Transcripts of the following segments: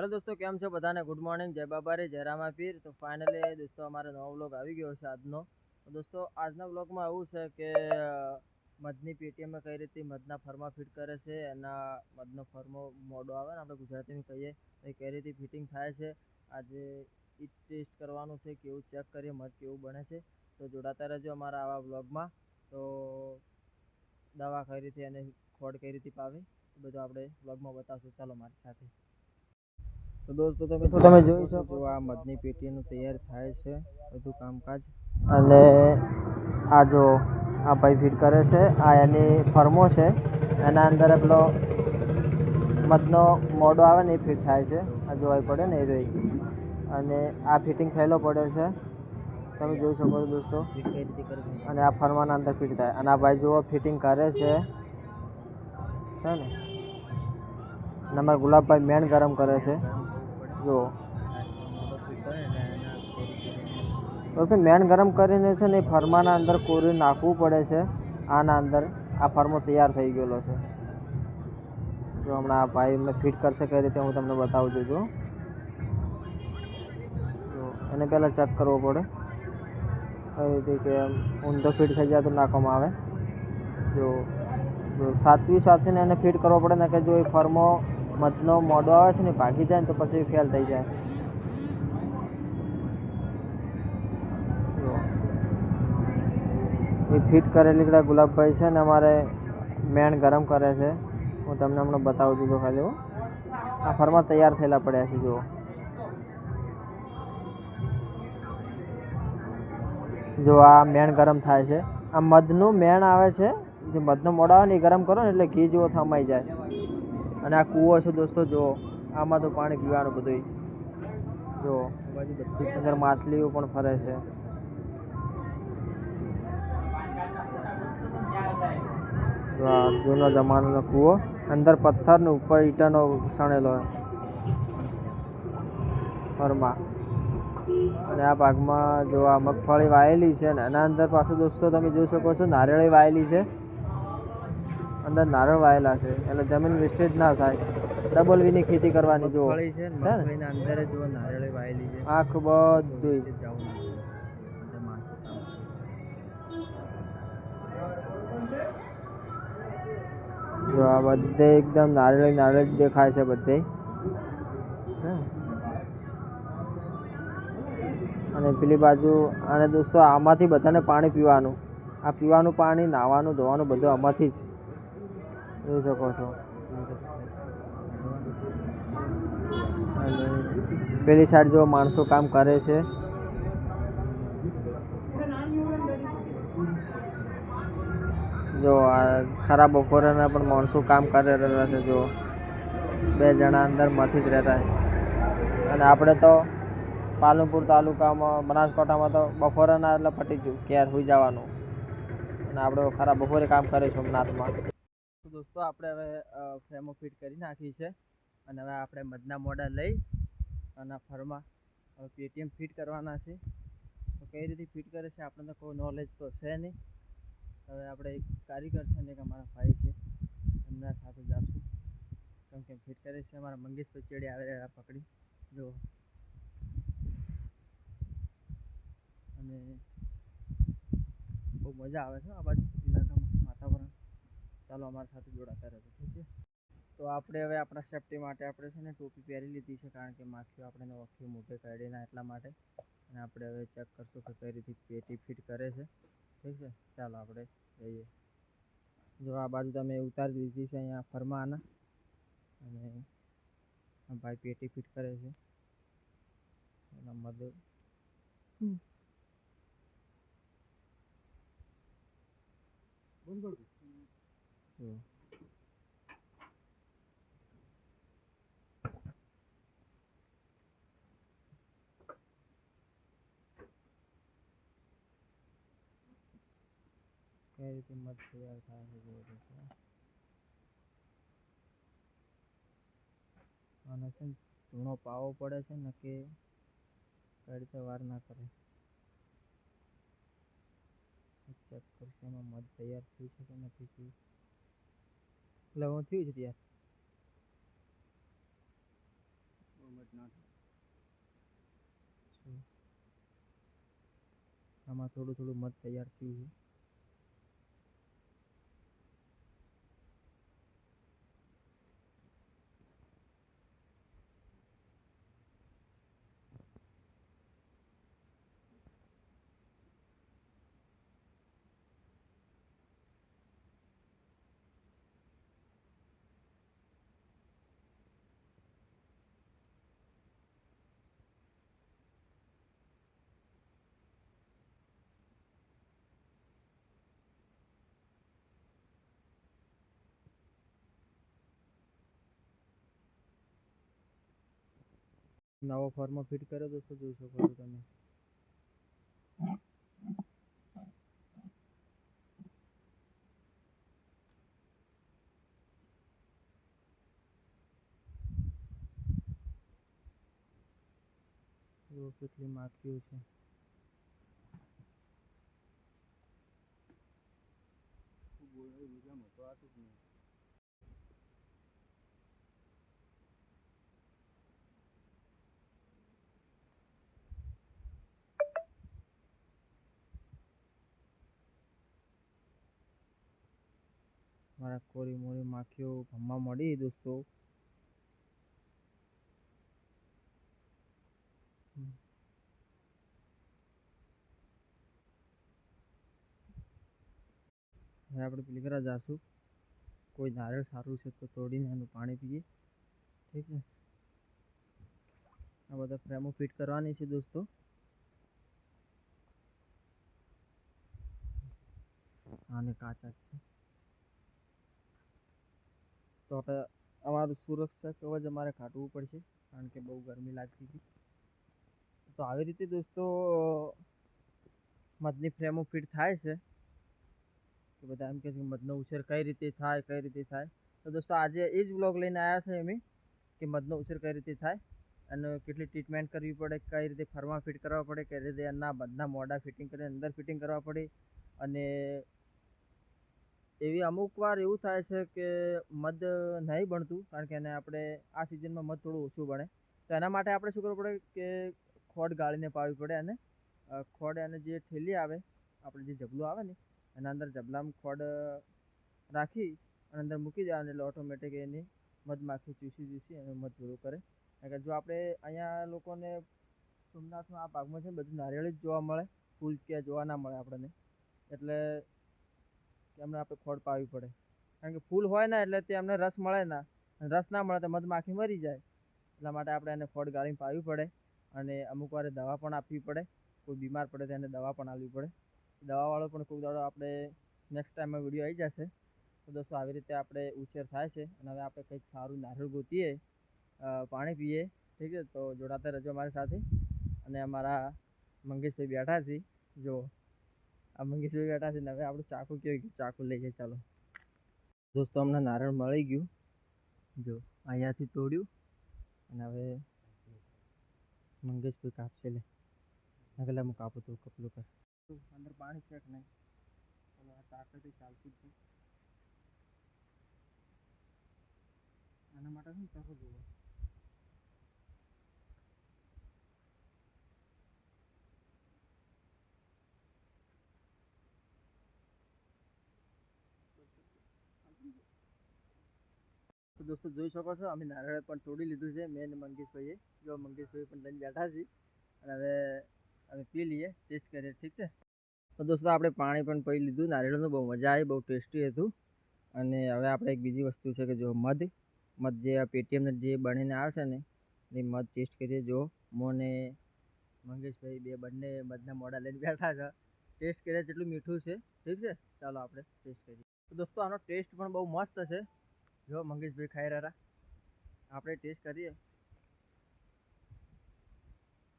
Hello દોસ્તો, કેમ છો બધાને? ગુડ મોર્નિંગ જય બાબારી, જય રામા પીર તો ફાઇનલી દોસ્તો, અમારો નવો બ્લોગ આવી ગયો છે આજનો. દોસ્તો, આજના વ્લોગમાં એવું છે કે મધની પેટીએમમાં કઈ રીતે મધના ફર્મા ફિટ કરે છે, એના મધનો ફર્મો મોડો આવે ને, આપણે ગુજરાતીમાં કહીએ એ કઈ રીતે ફિટિંગ થાય છે, આજે એ ટેસ્ટ કરવાનું છે, કેવું ચેક કરીએ, મધ કેવું બને છે. તો જોડાતા રહેજો અમારા આવા વ્લોગમાં તો દવા કઈ રીતે અને ખોડ કઈ રીતે પાવી એ બધું આપણે વ્લોગમાં બતાવશું. ચાલો, મારી સાથે. તો દોસ્તો તમે તો તમે જોઈ શકો આ મધની પેટીનું તૈયાર થાય છે બધું કામકાજ. અને આ જો આ ભાઈ ફિટ કરે છે આ એની ફર્મો છે એના અંદર પેલો મધનો મોડો આવે ને એ ફિટ થાય છે આ જોવાય પડે ને એ રહી. અને આ ફિટિંગ થયેલો પડ્યો છે તમે જોઈ શકો છો દોસ્તો. અને આ ફરમાના અંદર ફિટ થાય. અને આ ભાઈ જુઓ ફિટિંગ કરે છે છે ને? અને અમારા ગુલાબભાઈ મેન ગરમ કરે છે. જુઓ દોસ્તો મેન ગરમ કરીને છે ને એ ફરમાના અંદર કોરી નાખવું પડે છે. આના અંદર આ ફરમો તૈયાર થઈ ગયેલો છે. જો હમણાં આ ભાઈ એમને ફિટ કરશે કઈ રીતે હું તમને બતાવું છું, જો. જો, એને પહેલાં ચેક કરવો પડે. કઈ રીતે કે ઊંધો ફિટ થઈ જાય તો નાખવામાં આવે. જો જો સાચવી સાચવીને એને ફિટ કરવો પડે ને કે જો એ ફર્મો મધનો મોડો આવે છે ને ભાગી જાય ને તો પછી ફેલ થઈ જાય. એ ફિટ કરેલી કડા ગુલાબભાઈ છે ને અમારે મેણ ગરમ કરે છે. હું તમને હમણાં બતાવું છું, જો ખાલી આ ફરમાં તૈયાર થયેલા પડ્યા છે, જુઓ. જો આ મેણ ગરમ થાય છે. આ મધનું મેણ આવે છે. જે મધનો મોડો આવે ને એ ગરમ કરો ને એટલે ઘી જેવો થમાઈ જાય. અને આ કૂવો છે દોસ્તો, જો, આમાં તો પાણી પીવાનું બધું જો, અંદર માછલીઓ પણ ફરે છે. જૂનો જમાનાનો કૂવો, અંદર પથ્થર ને ઉપર ઈંટાનો સણેલો ફરમાં. અને આ ભાગમાં જો આ મગફળી વાયેલી છે ને, એના અંદર પાછું દોસ્તો તમે જોઈ શકો છો, નારિયેળી વાયેલી છે. અંદર નારળ વાયેલા છે. એટલે જમીન વેસ્ટેજ ના થાય. ડબલ વીની ખેતી કરવાની જો છે ને અંદર જો નારળ વાયેલી છે. આખ બધું. જો આ બધે એકદમ નારિયેળી નારળ જ દેખાય છે બધે. અને પેલી બાજુ અને દોસ્તો આમાંથી બધાને પાણી પીવાનું. આ પીવાનું પાણી નાહવાનું ધોવાનું બધું આમાંથી જ. જોઈ શકો છો. પેલી સાઈડ જો માણસો કામ કરે છે. જો આ ખરા બપોરેના પણ માણસો કામ કરી રહ્યા છે જો. બે જણા અંદરમાંથી જ રહેતા છે. અને આપણે તો પાલનપુર તાલુકામાં બનાસકાંઠામાં તો બપોરેના એટલે પટી ગયું ક્યાર હોઈ જવાનું. અને આપણે ખરા બપોરે કામ કરીશું સોમનાથમાં. તો દોસ્તો, આપણે હવે ફ્રેમો ફિટ કરી નાખી છે. અને હવે આપણે મધના મોડા લઈ અને ફરમાં હવે પેટીએમ ફિટ કરવાના છે. તો કઈ રીતે ફિટ કરે છે આપણને કોઈ નોલેજ તો છે નહીં. હવે આપણે એક કારીગર છે ને એક અમારા ભાઈ છે. એમના સાથે જાશું. કેમ કે ફિટ કરે છે અમારા મંગેશ પચેડી આવે પકડી. જો. અને બહુ મજા આવે છે આ બાજુ. ચાલો અમારા સાથે જોડાતા રહેજો ઠીક છે? તો આપણે હવે આપણા સેફટી માટે આપણે છે ને ટોપી પહેરી લીધી છે કારણ કે માખીઓ આપણે ઓખી મોટે કાઢી ના એટલા માટે. અને આપણે હવે ચેક કરશું કે કઈ રીતે પેટી ફિટ કરે છે. ઠીક છે? ચાલો આપણે જઈએ. જો આ બાજુ તમે ઉતારી દીધી છે અહીંયા ફરમાના. અને ભાઈ પેટી ફિટ કરે છે. એના મદદ જો કઈ રીતે મત તૈયાર થાય છે જોઈ શકો અને છે ને, ધૂણો પાવો પડે છે ને કે કઈ રીતે વાર ના કરે. ચેક કરશે એમાં મધ તૈયાર થઈ છે કે નથી થયું. એટલે હું થયું છે થાય આમાં થોડું થોડું મધ તૈયાર થયું છે. નવો ફોર્મ ફિટ કર્યો દોસ્તો જોઈ શકો છો તમે? જુઓ કેટલી માખીઓ છે. બોલાવી બીજામાં તો આટલું જ નહીં મારા કોરી મોરી માખીઓ ભમવા મળી દોસ્તો. હવે આપણે પેલી કરા જાશું. કોઈ નારિયેળ સારું છે તો તોડીને એનું પાણી પીએ. ઠીક છે? આ બધા ફ્રેમો ફિટ કરવાની છે દોસ્તો. આને કાચા છે. તો આપણે અમારું સુરક્ષા કવચ અમારે કાઢવું પડશે, કારણ કે બહુ ગરમી લાગતી હતી. તો આવી રીતે દોસ્તો, મધની ફ્રેમો ફિટ થાય છે. તો બધા એમ કહે છે કે મધનો ઉછેર કઈ રીતે થાય, કઈ રીતે થાય? તો દોસ્તો, આજે એ જ બ્લોગ લઈને આવ્યા છે અમે, કે મધનો ઉછેર કઈ રીતે થાય અને કેટલી ટ્રીટમેન્ટ કરવી પડે, કઈ રીતે ફરવા ફિટ કરવા પડે, કઈ રીતે એના બધા મોઢા ફિટિંગ કરીને અંદર ફિટિંગ કરવા પડે અને એવી અમુક વાર એવું થાય છે કે મધ નહીં બનતું કારણ કે એને આપણે આ સિઝનમાં મધ થોડું ઓછું બને તો એના માટે આપણે શું કરવું પડે કે ખોડ ગાળીને પાવી પડે અને ખોડ અને જે ઠેલી આવે, આપણે જે જબલું આવે ને, એના અંદર જબલામાં ખોડ રાખી અને અંદર મૂકી દેવાનું એટલે ઓટોમેટિક એની મધમાખી ચૂસી ચૂસી અને મધ ભેળું કરે. કારણ કે જો આપણે અહીંયા લોકોને સોમનાથમાં આ ભાગમાં છે ને બધું નારિયેળી જ જોવા મળે, ફૂલ ક્યાંય જોવા ના મળે આપણને. એટલે એમને આપણે ખોડ પાવી પડે. કારણ કે ફૂલ હોય ને એટલે તે એમને રસ મળે ના. રસ ના મળે તો મધમાખી મરી જાય. એટલા માટે આપણે એને ખોડ ગાળીને પાવી પડે. અને અમુક વાર દવા પણ આપવી પડે. કોઈ બીમાર પડે તો એને દવા પણ આપવી પડે. દવાવાળો પણ કોઈ દાડો આપણે નેક્સ્ટ ટાઈમમાં વીડિયો આવી જશે. તો દોસ્તો, આવી રીતે આપણે ઉછેર થાય છે. અને હવે આપણે કંઈક સારું નારિયેળ ગોતીએ પાણી પીએ. ઠીક છે? તો જોડાતા રહેજો અમારી સાથે. અને અમારા મંગેશભાઈ બેઠા છે. જો આ મંગેશભાઈ બેઠા છે ને હવે આપણું ચાકુ ગયું? ચાકુ લઈ જાય, ચાલો. દોસ્તો, અમને નારણ મળી ગયું. જો, અહીંયાથી તોડ્યું. અને હવે મંગેશભાઈ કાપશે લે. આગળ હું કાપું તું કપલું કર. અંદર પાણી છે કે નહીં? ચાલો, આ ચાકરથી ચાલતી જ આના માટે શું ચાકુ જોવે? દોસ્તો જોઈ શકો છો, અમે નારિયેળ પણ તોડી લીધું છે, મેં મંગેશભાઈએ. જો મંગેશભાઈ પણ લઈને બેઠા છીએ. અને હવે અમે પી લઈએ, ટેસ્ટ કરીએ, ઠીક છે? તો દોસ્તો આપણે પાણી પણ પી લીધું નારિયેળનું બહુ મજા આવી, બહુ ટેસ્ટી હતું. અને હવે આપણે એક બીજી વસ્તુ છે કે જો મધ મધ જે આ પેટીએમને જે બનીને આવે છે ને, એ મધ ટેસ્ટ કરીએ. જો મોને મંગેશભાઈ બે બંને મધના મોડા લઈને બેઠા છે, ટેસ્ટ કરીએ જેટલું મીઠું છે, ઠીક છે? ચાલો આપણે ટેસ્ટ કરીએ. તો દોસ્તો આનો ટેસ્ટ પણ બહુ મસ્ત છે. જો, મંગેશભાઈ ખાઈ રહ્યા આપણે ટેસ્ટ કરીએ.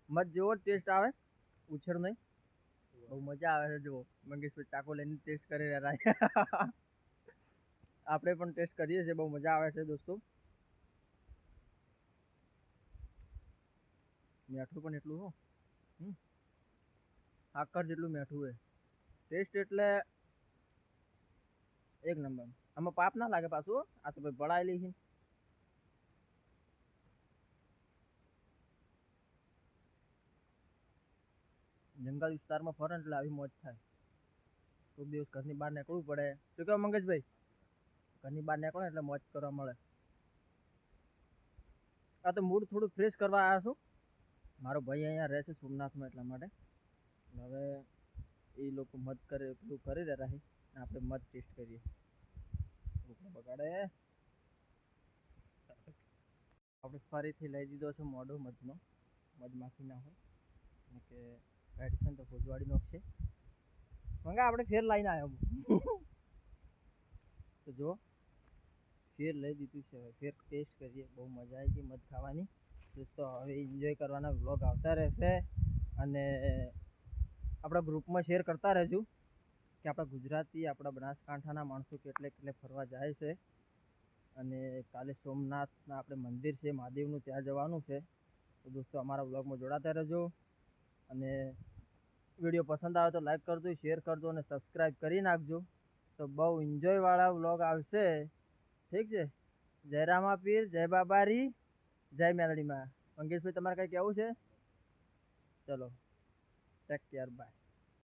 મત જેવો ટેસ્ટ આવે? ઉછેર નહીં. બહુ મજા આવે છે, જુઓ. મંગેશભાઈ ચાકો લઈને ટેસ્ટ કરી રહ્યા આપણે પણ ટેસ્ટ કરીએ છીએ, બહુ મજા આવે છે, દોસ્તો. મીઠું પણ એટલું હો. સાકર જેટલું મીઠું હોય. ટેસ્ટ એટલે એક નંબર. આમાં પાપ ના લાગે પાછું આ તો ભાઈ ભળાયેલી છે જંગલ વિસ્તારમાં ફરે એટલે આવી મોજ થાય. કોઈક દિવસ ઘરની બહાર નીકળવું પડે. શું કહેવાય મંગેશભાઈ? ઘરની બહાર નીકળો એટલે મોજ કરવા મળે. આ તો મૂડ થોડું ફ્રેશ કરવા આવ્યા છું. મારો ભાઈ અહીંયા રહે છે સોમનાથમાં એટલા માટે. હવે એ લોકો મત કરે એટલું કરી દે છે. આપણે મત ટેસ્ટ કરીએ. રોકડો બગાડે. આપણે ફરીથી લઈ દીધો છે મોઢો મધનો. મધમાખી ના હોય. કે મેડિસન તો ભોજવાડીનો જ છે. મંગા, આપણે ફેર લઈને આવ્યો તો જો, ફેર લઈ દીધું છે. હવે ફેર ટેસ્ટ કરીએ. બહુ મજા આવી ગઈ મધ ખાવાની. દોસ્તો હવે એન્જોય કરવાના વ્લોગ આવતા રહેશે. અને આપણા ગ્રુપમાં શેર કરતા રહેજો. કે આપણા ગુજરાતી આપણા બનાસકાંઠાના માણસો કેટલે કેટલે ફરવા જાય છે. અને કાલે સોમનાથના આપણે મંદિર છે, મહાદેવનું ત્યાં જવાનું છે. તો દોસ્તો અમારા વ્લોગમાં જોડાતા રહેજો. અને વીડિયો પસંદ આવે તો લાઈક કરજો, શેર કરજો અને સબસ્ક્રાઈબ કરી નાખજો. તો બહુ એન્જોયવાળા વ્લોગ આવશે. ઠીક છે? જય રામાપીર, જય બાબારી, જય મેલડીમાં. મંગેશભાઈ તમારે કંઈ કહેવું છે? ચલો ટેક કેર બાય